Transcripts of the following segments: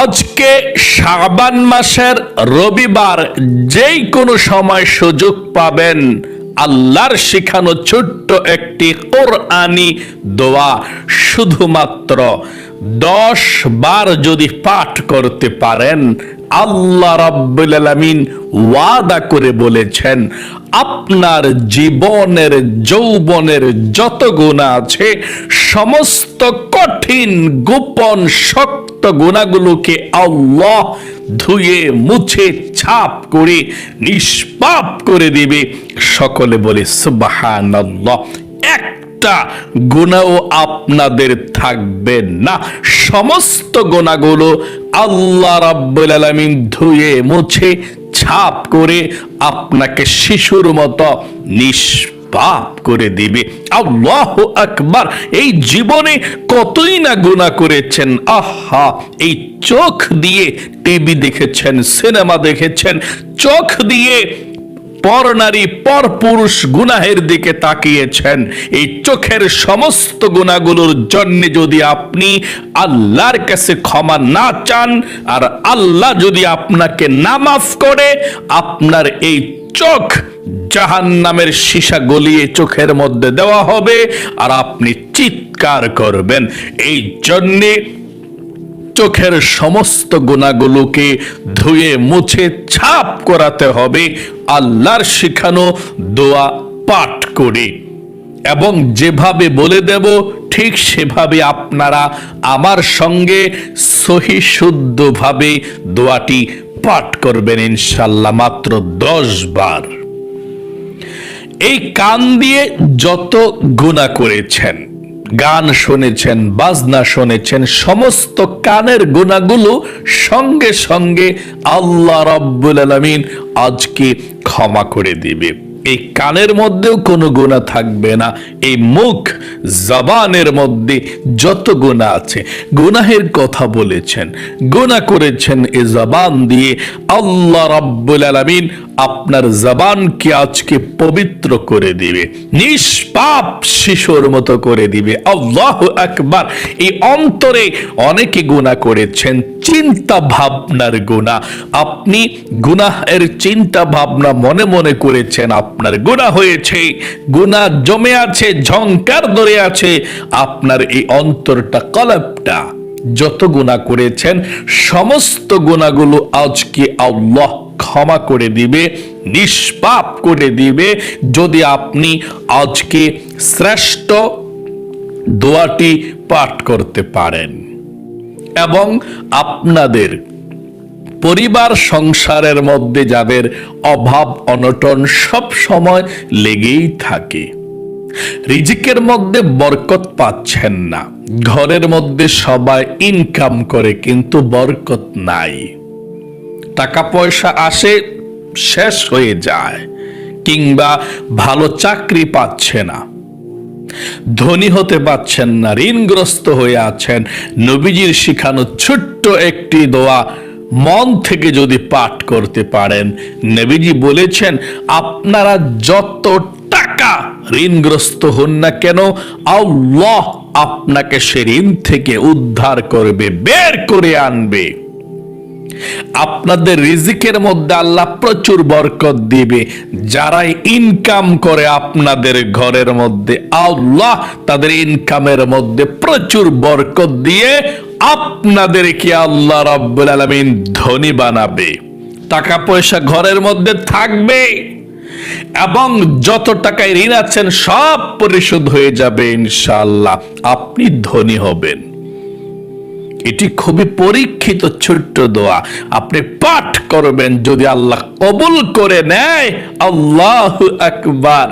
আজকে শাবান মাসের রবিবার, যেই কোনো সময় সুযোগ পাবেন, আল্লাহর শিখানো ছোট্ট একটি কোরআনি দোয়া শুধুমাত্র দশ বার যদি পাঠ করতে পারেন, আল্লাহ রাব্বুল আলামিন ওয়াদা করে বলেছেন, আপনার জীবনের, যৌবনের যত গুণা আছে, সমস্ত কঠিন, গোপন, শক্ত গুণাগুলোকে আল্লাহ ধুয়ে, মুছে, ছাপ করে, নিষ্পাপ করে দিবে। সকলে বলে, সুবহানাল্লাহ। একটা গোনাও আপনাদের থাকবে না। সমস্ত গোনাগুলো আল্লাহ রাব্বুল আলামিন ধুয়ে, মুছে, ছাপ করে আপনাকে শিশুর মতো নিষ্পাপ করে দিবে। আল্লাহ আকবার। এই জীবনে কতই না গুণা করেছেন। আহা, এই চোখ দিয়ে টিভি দেখেছেন, সিনেমা দেখেছেন, চোখ দিয়ে পর নারী, পর পুরুষ গুনাহের দিকে তাকিয়েছেন। এই চোখের সমস্ত গুণাগুলোর জন্য যদি আপনি আল্লাহর কাছে ক্ষমা না চান, আর আল্লাহ যদি আপনাকে না মাফ করে, আপনার এই চোখ জাহান নামের সীসা গলিয়ে চোখের মধ্যে দেওয়া হবে আর আপনি চিৎকার করবেন। এই জন্যে চোখের সমস্ত গুণাগুলোকে ধুয়ে মুছে ছাপ করাতে হবে। আল্লাহর শিখানো দোয়া পাঠ করে। এবং যেভাবে বলে দেব, ঠিক সেভাবে আপনারা আমার সঙ্গে সহি শুদ্ধভাবে দোয়াটি পাঠ করবেন ইনশাল্লাহ মাত্র দশ বার। এই কান দিয়ে যত গুণা করেছেন, গান শুনেছেন, বাজনা শুনেছেন, সমস্ত কানের গুণাগুলো সঙ্গে সঙ্গে আল্লাহ রব্বুল আলমিন আজকে ক্ষমা করে দিবে। এই কানের মধ্যেও কোনো গুণা থাকবে না, এই মুখ, জবানের মধ্যে যত গুণা আছে, গুনাহের কথা বলেছেন গুণা করেছেন এ জবান দিয়ে আল্লাহ রাব্বুল আলামিন আপনার জবানকে আজকে পবিত্র করে দিবে, নিষ্পাপ শিশুর মতো করে দিবে। আল্লাহ আকবার। এই অন্তরে অনেকে গুণা করেছেন, চিন্তা ভাবনার গুণা আপনি গুনাহের চিন্তা ভাবনা মনে মনে করেছেন, আপনার গুণা হয়েছে গুণা জমে আছে, ঝংকার ধরে আছে, আপনার এই অন্তরটা কলপটা। যত গুণা করেছেন, সমস্ত গুণাগুলো আজকে আল্লাহ ক্ষমা করে দিবে, নিষ্পাপ করে দিবে। যদি আপনি আজকে শ্রেষ্ঠ দোয়াটি পাঠ করতে পারেন এবং আপনাদের পরিবার সংসারের মধ্যে যাদের অভাব, অনটন সব সময় লেগেই থাকে, রিজিকের মধ্যে বরকত পাচ্ছেন না, ঘরের মধ্যে সবাই ইনকাম করে কিন্তু বরকত নাই। টাকা পয়সা আসে, শেষ হয়ে যায়, কিংবা ভালো চাকরি পাচ্ছে না। ধনী হতে পাচ্ছেন না, ঋণগ্রস্ত হয়ে আছেন। নবীজির শিখানো ছোট্ট একটি দোয়া মন থেকে যদি পাঠ করতে পারেন, নবীজি বলেছেন, আপনারা যত টাকা ঋণগ্রস্ত হন না কেন, আল্লাহ আপনাকে সে ঋণ থেকে উদ্ধার করবে, বের করে আনবে। আপনাদের রিজিকের মধ্যে আল্লাহ প্রচুর বরকত দিবে। যারাই ইনকাম করে আপনাদের ঘরের মধ্যে, আল্লাহ তাদের ইনকামের মধ্যে প্রচুর বরকত দিয়ে আপনাদেরকে আল্লাহ রাব্বুল আলামিন ধনী বানাবে। টাকা পয়সা ঘরের মধ্যে থাকবে এবং যত টাকায় ঋণ আছেন সব পরিশোধ হয়ে যাবে ইনশাআল্লাহ। আপনি ধনী হবেন। এটি খুবই পরীক্ষিত ছোট্ট দোয়া। আপনি পাঠ করবেন যদি আল্লাহ কবুল করে নেয়, আল্লাহ একবার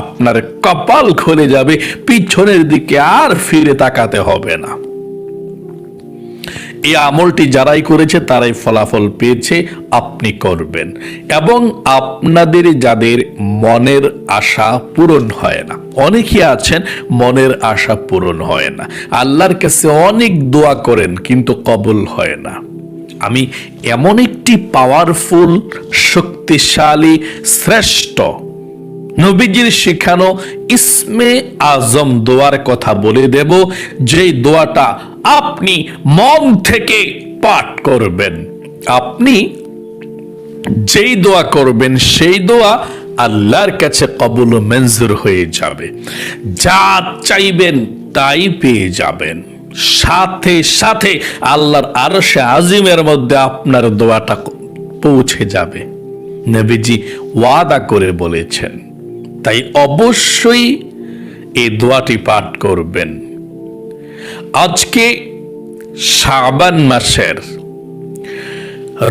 আপনার কপাল খুলে যাবে, পিছনের দিকে আর ফিরে তাকাতে হবে না। এই আমলটি যারাই করেছে, তারাই ফলাফল পেয়েছে, আপনি করবেন। এবং আপনাদের যাদের মনের আশা পূরণ হয় না, অনেকে আছেন মনের আশা পূরণ হয় না, আল্লাহর কাছে অনেক দোয়া করেন কিন্তু কবল হয় না। আমি এমন একটি পাওয়ারফুল শক্তিশালী, শ্রেষ্ঠ নবীজির শিখানো ইসমে আজম দোয়ার কথা বলে দেব যে দোয়াটা আপনি মন থেকে পাঠ করবেন। আপনি যেই দোয়া করবেন, সেই দোয়া আল্লাহর কাছে কবুল মঞ্জুর হয়ে যাবে। যা চাইবেন তাই পেয়ে যাবেন। সাথে সাথে আল্লাহর আরশে আজিমের মধ্যে আপনার দোয়াটা পৌঁছে যাবে। নবীজি ওয়াদা করে বলেছেন। তাই অবশ্যই এই দোয়াটি পাঠ করবেন। আজকে শাবান মাসের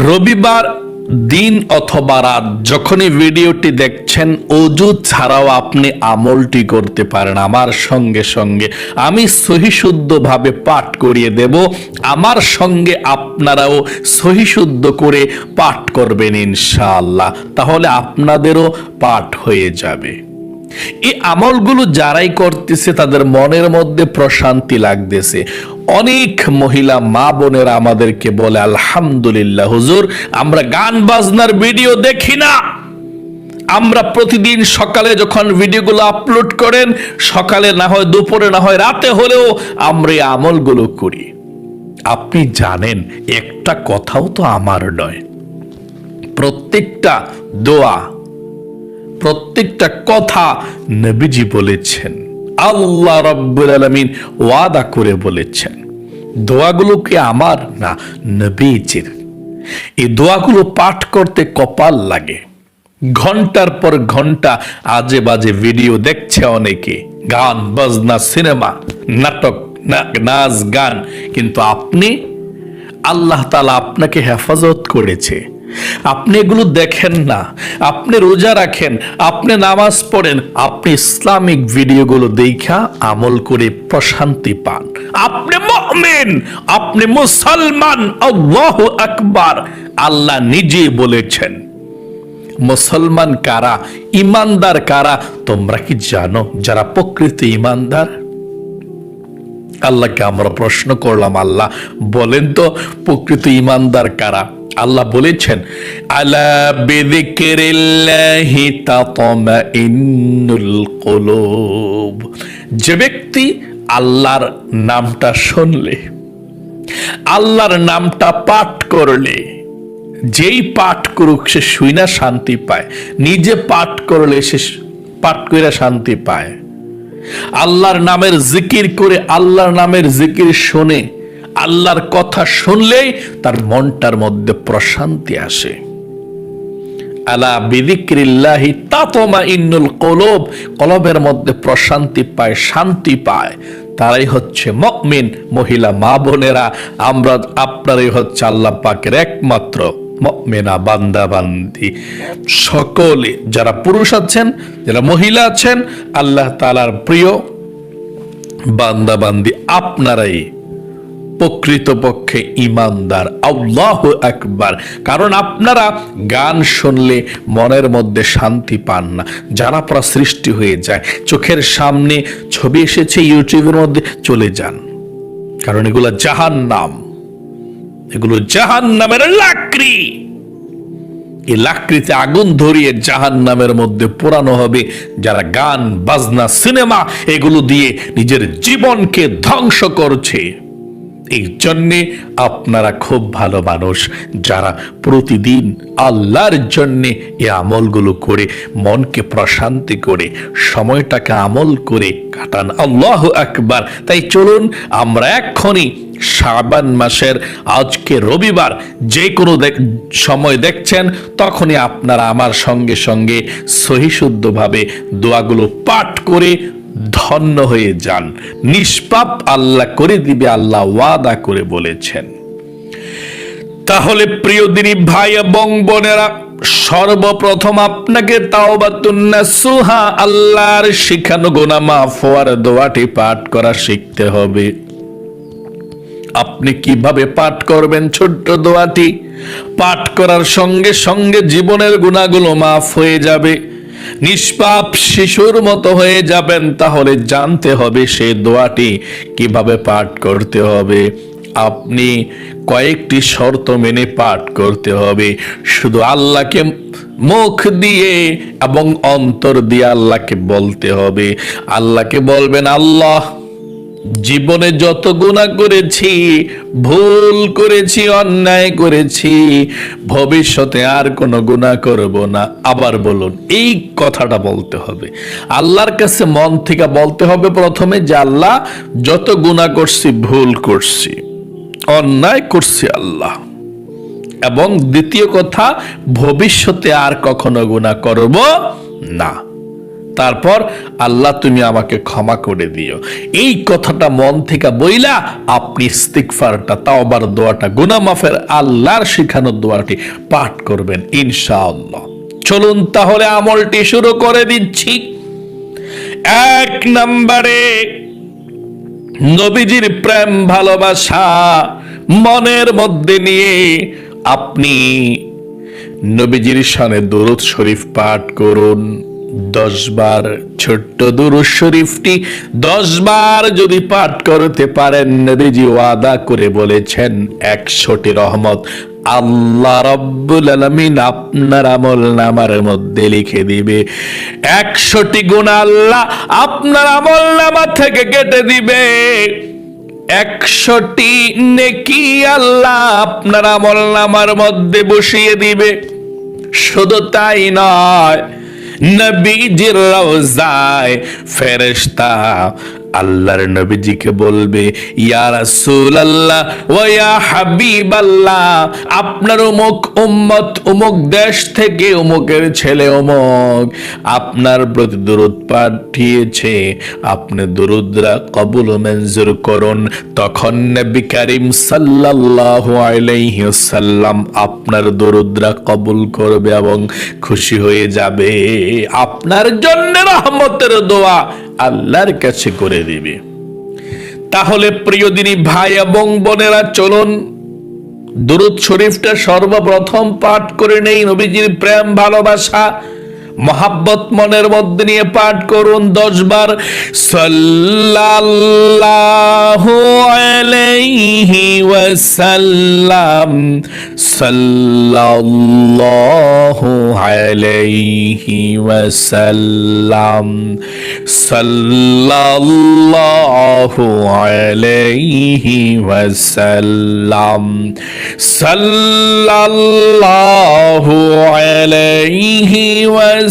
রবিবার দিন অথবা রাত, যখনই ভিডিওটি দেখছেন, অজু ছাড়াও আপনি আমলটি করতে পারেন। আমার সঙ্গে সঙ্গে আমি সহিশুদ্ধভাবে পাঠ করিয়ে দেব। আমার সঙ্গে আপনারাও সহিশুদ্ধ করে পাঠ করবেন ইনশাআল্লাহ। তাহলে আপনাদেরও পাঠ হয়ে যাবে। এই আমলগুলো যারাই করতেছে, তাদের মনের মধ্যে প্রশান্তি লাগতেছে। অনেক মহিলা মা বোনেরা আমাদেরকে বলে, আলহামদুলিল্লাহ, হুজুর, আমরা গান বাজনার ভিডিও দেখি না। আমরা প্রতিদিন সকালে যখন ভিডিওগুলো আপলোড করেন, সকালে না হয় দুপুরে, না হয় রাতে হলেও আমরা এই আমলগুলো করি। আপনি জানেন, একটা কথাও তো আমার নয়। প্রত্যেকটা দোয়া প্রত্যেকটা কথা নবীজি বলেছেন। আল্লাহ রব্বুল আলমিন ওয়াদা করে বলেছেন, দোয়াগুলো কি আমার না নবীজির? এই দোয়াগুলো পাঠ করতে কপাল লাগে। ঘণ্টার পর ঘণ্টা আজে বাজে ভিডিও দেখছে অনেকে, গান, বাজনা, সিনেমা, নাটক নাচ, গান। কিন্তু আপনি, আল্লাহ তালা আপনাকে হেফাজত করেছে। আপনি এগুলো দেখেন না, আপনি রোজা রাখেন, আপনি নামাজ পড়েন, আপনি ইসলামিক ভিডিওগুলো দেখা আমল করে প্রশান্তি পান। আপনি মুমিন, আপনি মুসলমান, আল্লাহ আকবার, আল্লাহ নিজে বলেছেন। মুসলমান কারা, ইমানদার কারা, তোমরা কি জানো, যারা প্রকৃতি ইমানদার? আল্লাহকে আমরা প্রশ্ন করলাম, আল্লাহ বলেন তো, প্রকৃত ইমানদার কারা? আল্লাহ বলেছেন যে ব্যক্তি আল্লাহর নামটা শুনলে, আল্লাহর নামটা পাঠ করলে, যেই পাঠ করুক সে শুই না শান্তি পায়, নিজে পাঠ করলে সে পাঠ করে শান্তি পায়। আল্লাহর নামের জিকির করে আল্লাহর নামের জিকির শোনে, আল্লাহর কথা শুনলেই তার মনটার মধ্যে প্রশান্তি আসে। আলা বিদিক্রিল্লাহি তাতমা ইন্নুল কলব, কলবের মধ্যে প্রশান্তি পায়, শান্তি পায়। তারাই হচ্ছে মকমিন মহিলা মা বোনেরা, আমরা, আপনারাই হচ্ছে আল্লাহ পাকের একমাত্র মমিনা, বান্দা, বান্দি। সকলে যারা পুরুষ আছেন, যারা মহিলা আছেন, আল্লাহ তালার প্রিয় বান্দা, বান্দি, আপনারাই প্রকৃতপক্ষে ইমানদার আল্লাহ একবার কারণ আপনারা গান শুনলে মনের মধ্যে শান্তি পান না যারা পরা সৃষ্টি হয়ে যায়। চোখের সামনে ছবি এসেছে, ইউটিউবের মধ্যে চলে যান। কারণ এগুলো জাহান নাম এগুলো জাহান নামের লাকড়ি। এই লাকড়িতে আগুন ধরিয়ে জাহান নামের মধ্যে পোড়ানো হবে। যারা গান, বাজনা, সিনেমা, এগুলো দিয়ে নিজের জীবনকে ধ্বংস করছে। এই জন্যে আপনারা খুব ভালো মানুষ, যারা প্রতিদিন আল্লাহর জন্যে এ আমলগুলো করে, মনকে প্রশান্তি করে, সময়টাকে আমল করে কাটান। আল্লাহ আকবার। তাই চলুন আমরা এক্ষুনি শাবান মাসের আজকে রবিবার যে কোনো সময় দেখছেন, তখনই আপনারা আমার সঙ্গে সঙ্গে সহিশুদ্ধভাবে দোয়াগুলো পাঠ করে ধন্য হয়ে যান। নিষ্পাপ আল্লাহ করে দিবে, আল্লাহ ওয়াদা করে বলেছেন। তাহলে প্রিয় দিনী ভাই এবং বোনেরা, সর্বপ্রথম আপনাকে সুহা আল্লাহর শিখানো গোনা মাফ হওয়ার দোয়াটি পাঠ করা শিখতে হবে। আপনি কীভাবে পাঠ করবেন ছোট্ট দোয়াটি? পাঠ করার সঙ্গে সঙ্গে জীবনের গুণাগুলো মাফ হয়ে যাবে। নিষ্পাপ শিশুর মতো হয়ে যাবেন, তাহলে জানতে হবে সে দোয়াটি কীভাবে পাঠ করতে হবে। আপনি কয়েকটি শর্ত মেনে পাঠ করতে হবে। শুধু আল্লাহকে মুখ দিয়ে এবং অন্তর দিয়ে আল্লাহকে বলতে হবে। আল্লাহকে বলবেন, আল্লাহ জীবনে যত গুণা করেছি, ভুল করেছি, অন্যায় করেছি, ভবিষ্যতে আর কোনো গুণা করব না। আবার বলুন, এই কথাটা বলতে হবে। আল্লাহর কাছে মন থেকে বলতে হবে প্রথমে যে, আল্লাহ, যত গুণা করছি, ভুল করছি, অন্যায় করছি আল্লাহ। এবং দ্বিতীয় কথা, ভবিষ্যতে আর কখনো গুণা করব না। তারপর আল্লাহ তুমি আমাকে ক্ষমা করে দিও। এই কথাটা মন থেকে বইলা আপনি ইস্তিকফারটা তাওবার দোয়াটা গুনাহ মাফের আল্লাহর শিখানোর দোয়াটি পাঠ করবেন ইনশাআল্লাহ। চলুন তাহলে আমলটি শুরু করে দিচ্ছি। এক নম্বরে, নবীজির প্রেম, ভালোবাসা মনের মধ্যে নিয়ে আপনি নবীজির শানে দরুদ শরীফ পাঠ করুন। দশ বার ছোট্ট দুরুদ শরীফটি দশ বার যদি পাঠ করতে পারেন, নবীজি ওয়াদা করে বলেছেন, একশোটি রহমত। আল্লাহ রব্বুল আলমিন আপনার আমল নামার মধ্যে লিখে দিবে, একশোটি গুণ আল্লাহ আপনার আমল নামা থেকে কেটে দিবে। একশোটি নেকি আল্লাহ আপনার আমল নামার মধ্যে বসিয়ে দিবে। শুধু তাই নয় নবীজির রওজায় ফেরেশতা আল্লাহর নবীজিকে বলবে, ইয়া রাসূলুল্লাহ ওয়া ইয়া হাবিবাল্লাহ, আপনার অমুক উম্মত অমুক দেশ থেকে অমুকের ছেলে অমুক আপনার প্রতি দরুদ পাঠিয়েছে, আপনি দরুদরা কবুল মঞ্জুর করুন। তখন নবী করিম সাল্লাল্লাহু আলাইহি ওয়াসাল্লাম আপনার দরুদরা কবুল করবে এবং খুশি হয়ে যাবে। আপনার জন্য রহমতের দোয়া আল্লাহর কাছে করে দিবে। তাহলে প্রিয় দিনী ভাই এবং বোনেরা, চলুন দুরুদ শরীফটা সর্বপ্রথম পাঠ করে নেই নবীজির প্রেম, ভালোবাসা মহাব্বত মনের মধ্যে নিয়ে পাঠ করুন দশ বার সাল্লাল্লাহু আলাইহি ওয়াসাল্লাম। সাল্লাল্লাহু ওয়াসাল্লাম। সাল্লাল্লাহু আলাইহি ওয়াসাল্লাম। সাল্লাল্লাহু আলাইহি ওয়াসাল্লাম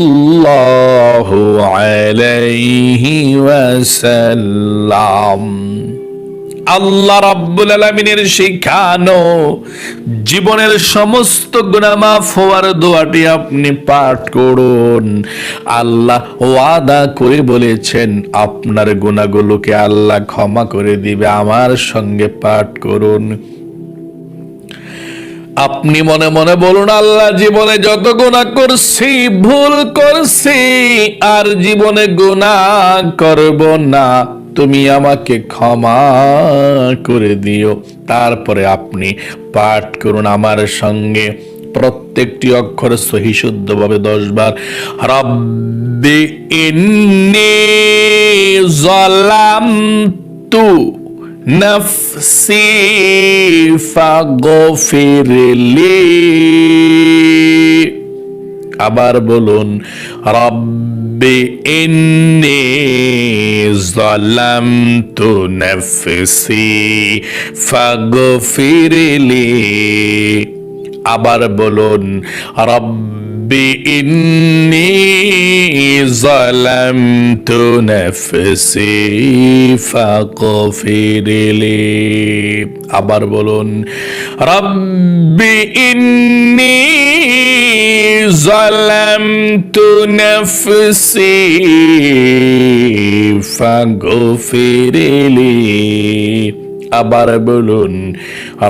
সাল্লাল্লাহু আলাইহি ওয়াসাল্লাম। আল্লাহ রাব্বুল আলামিনের শিখানো জীবনের সমস্ত গুনাহ মাফ হওয়ার দোয়াটি আপনি পাঠ করুন। আল্লাহ ওয়াদা করে বলেছেন, আপনার গুনাহগুলোকে আল্লাহ ক্ষমা করে দিবে, আমার সঙ্গে পাঠ করুন। আপনি মনে মনে বলুন, আল্লাহ জীবনে যত গুণা করছি, ভুল করছি, আর জীবনে গুণা করব না। তুমি আমাকে ক্ষমা করে দিও। তারপরে আপনি পাঠ করুন আমার সঙ্গে। প্রত্যেকটি অক্ষর সহি শুদ্ধভাবে দশ বার। রব্বি ইন্নি জলাম তু نفسي فاغفر لي আবার বলুন রব্বি ইন্নি যালামতু নাফসি ফাগফিরলি আবার বলুন রব্বি بإني ظلمت نفسي فاغفر لي. আবার বলুন, রব্বি ইন্নি জালামতু নাফসি ফাগফিরলি আবার বলুন,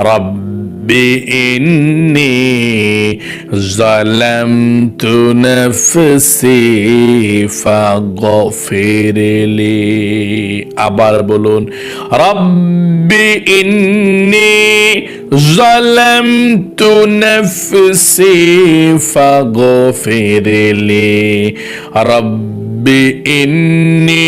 রব্বি إني ظلمت نفسي فاغفر لي আবার বলুন রব্বি ইন্নি ظلمت نفسي فاغفر لي ربي إني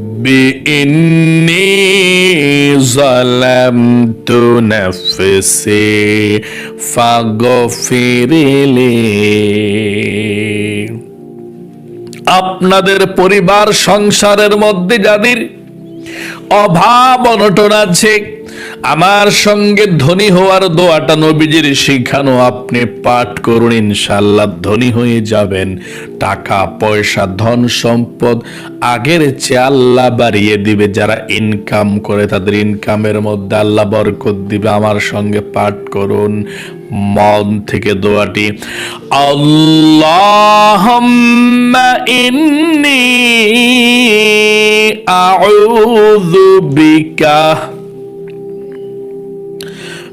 إني ظلمت نفسي فاغفر لي আপনাদের পরিবার সংসারের মধ্যে যাদের অভাব অনটন আছে আমার সঙ্গে ধনী হওয়ার দোয়াটা নবীজির শিখানো, আপনি পাঠ করুন ইনশাল্লাহ ধনী হয়ে যাবেন। টাকা, পয়সা, ধন, সম্পদ আগের চেয়ে আল্লাহ বাড়িয়ে দিবে। যারা ইনকাম করে, তাদের ইনকামের মধ্যে আল্লাহ বরকত দিবে। আমার সঙ্গে পাঠ করুন। মন থেকে দোয়াটি, আল্লাহুম্মা ইন্নি আউযু বিকা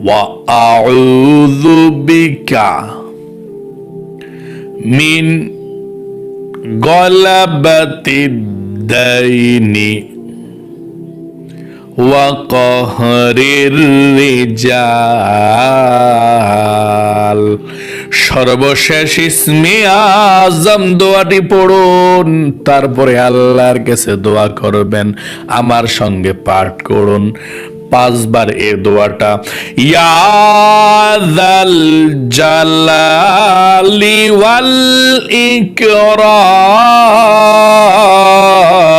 وأعوذ بك من غلبة الدين وقهر الرجال সর্বশেষ ইসমে আজম দোয়াটি পড়ুন তারপরে আল্লাহর কাছে দোয়া করবেন আমার সঙ্গে পাঠ করুন পাঁচবার এ দোয়াটা। ইয়াদাল জালালি ওয়াল ইকরাম।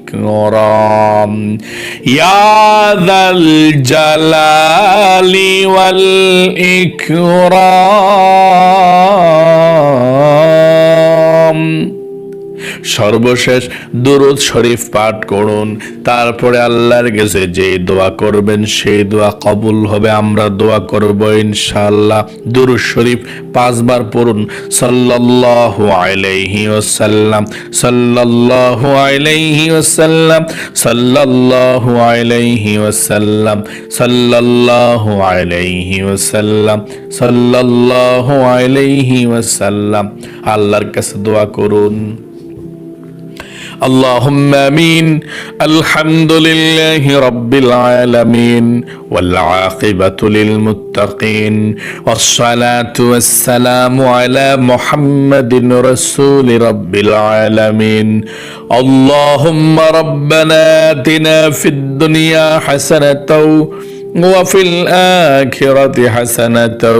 الكرام يا ذا الجلال والإكرام. সর্বশেষ দুরুদ শরীফ পাঠ করুন। তারপরে আল্লাহর কাছে যে দোয়া করবেন, সেই দোয়া কবুল হবে। আমরা দোয়া করব ইনশাআল্লাহ। দুরুদ শরীফ পাঁচবার পড়ুন। সাল্লাল্লাহু আলাইহি ওয়াসাল্লাম। সাল্লাল্লাহু আলাইহি ওয়াসাল্লাম। সাল্লাল্লাহু আলাইহি ওয়াসাল্লাম। সাল্লাল্লাহু আলাইহি ওয়াসাল্লাম। সাল্লাল্লাহু আলাইহি ওয়াসাল্লাম। আল্লাহর কাছে দোয়া করুন। اللهم آمين. الحمد لله رب العالمين والعاقبة للمتقين والصلاة والسلام على محمد رسول رب العالمين. اللهم ربنا آتنا في الدنيا حسنة وفي الآخرة حسنة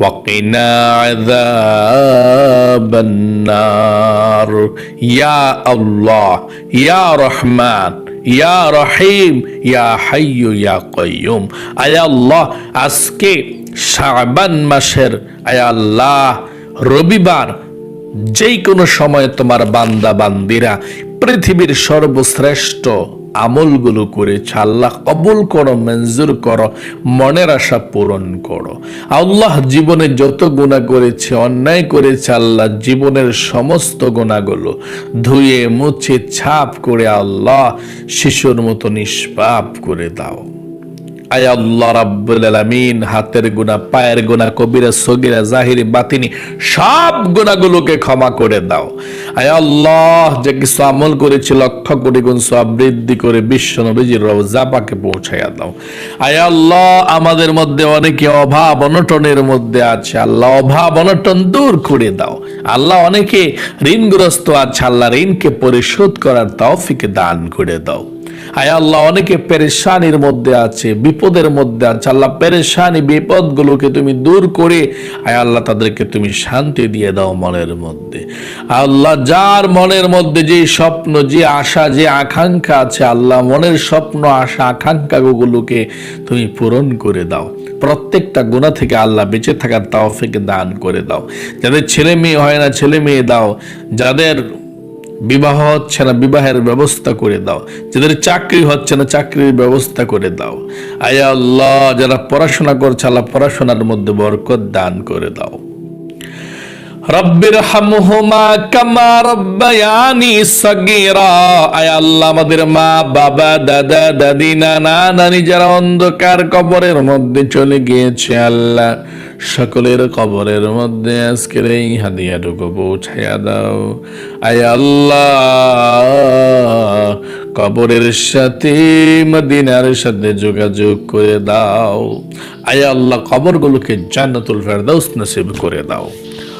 وقنا عذاب النار يا الله يا رحمن ইয়া রহিম ইয়া হাইয়ু ইয়া কয়ুম আয় আল্লাহ আজকে শাবান মাসের আয় আল্লাহ রবিবার যেই কোনো সময় তোমার বান্দা বান্দিরা পৃথিবীর সর্বশ্রেষ্ঠ আমলগুলো করে আল্লাহ কবুল করো, মঞ্জুর করো, মনের আশা পূরণ করো। আল্লাহ জীবনে যত গুণা করেছে, অন্যায় করে আল্লাহ জীবনের সমস্ত গুণাগুলো ধুয়ে, মুছে, ছাপ করে আল্লাহ শিশুর মতো নিষ্পাপ করে দাও। আল্লাহ রাব্বুল হাতের গুনাহ, পায়ের গুনাহ কবিরা সগিরা, জাহিরি, বাতিনি, সব গুনাহগুলোকে ক্ষমা করে দাও। আয় আল্লাহ, যে কিছু আমল করেছি লক্ষ কোটি গুণ সব বৃদ্ধি করে বিশ্ব নবীজির রওজা পাকে পৌঁছাইয়া দাও। আয় আল্লাহ, আমাদের মধ্যে অনেকে অভাব অনটনের মধ্যে আছে। আল্লাহ, অভাব অনটন দূর করে দাও। আল্লাহ অনেকে ঋণগ্রস্ত আছে। আল্লাহ ঋণকে পরিশোধ করার তৌফিক দান করে দাও। আয় আল্লাহ, অনেকে পেরেশানির মধ্যে আছে, বিপদের মধ্যে আছে। আল্লাহ পেরেশানি বিপদগুলোকে তুমি দূর করে, আয় আল্লাহ তাদেরকে তুমি শান্তি দিয়ে দাও মনের মধ্যে। আল্লাহ যার মনের মধ্যে যে স্বপ্ন, যে আশা, যে আকাঙ্ক্ষা আছে, আল্লাহ মনের স্বপ্ন, আশা, আকাঙ্ক্ষাগুলোকে তুমি পূরণ করে দাও। প্রত্যেকটা গুণা থেকে আল্লাহ বেঁচে থাকার তাওফিক দান করে দাও। যাদের ছেলে মেয়ে হয় না, ছেলে মেয়ে দাও। যাদের বিবাহ হচ্ছে না, বিবাহের ব্যবস্থা করে দাও। যাদের চাকরি হচ্ছে না, চাকরির ব্যবস্থা করে দাও। আয়া আল্লাহ, যারা পড়াশোনা করছে, আল্লাহ পড়াশোনার মধ্যে বরকত দান করে দাও। রব্বির হামহুমা কামা রব্বায়ানি আল্লাহ মা, বাবা, দাদা, দাদি অন্ধকার কবরের মধ্যে চলে গিয়েছে আল্লাহ, সকলের কবরের মধ্যে আজকের এই হাদিয়াটুকু পৌঁছাইয়া দাও। আয় আল্লাহ, কবরের সাথে মদিনার সাথে যোগাযোগ করে দাও। আয় আল্লাহ, কবরগুলোকে জান্নাতুল ফেরদাউস নসিব করে দাও।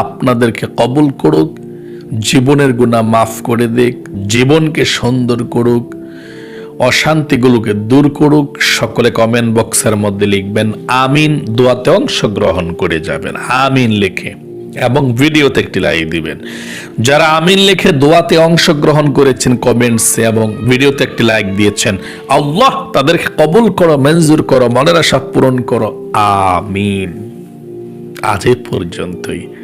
আপনাদেরকে কবুল করুক, জীবনের গুণা মাফ করে দিক, জীবনকে সুন্দর করুক, অশান্তিগুলোকে দূর করুক, সকলে কমেন্ট বক্সের মধ্যে লিখবেন, আমিন। দোয়াতে অংশগ্রহণ করে যাবেন, আমিন লিখে। এবং ভিডিওতে একটি লাইক দিবেন। যারা আমিন লিখে দোয়াতে অংশগ্রহণ করেছেন কমেন্টসে এবং ভিডিওতে একটি লাইক দিয়েছেন, আল্লাহ তাদেরকে কবুল করো, মঞ্জুর করো, মনের আশা পূরণ করো, আমিন। আজ পর্যন্তই।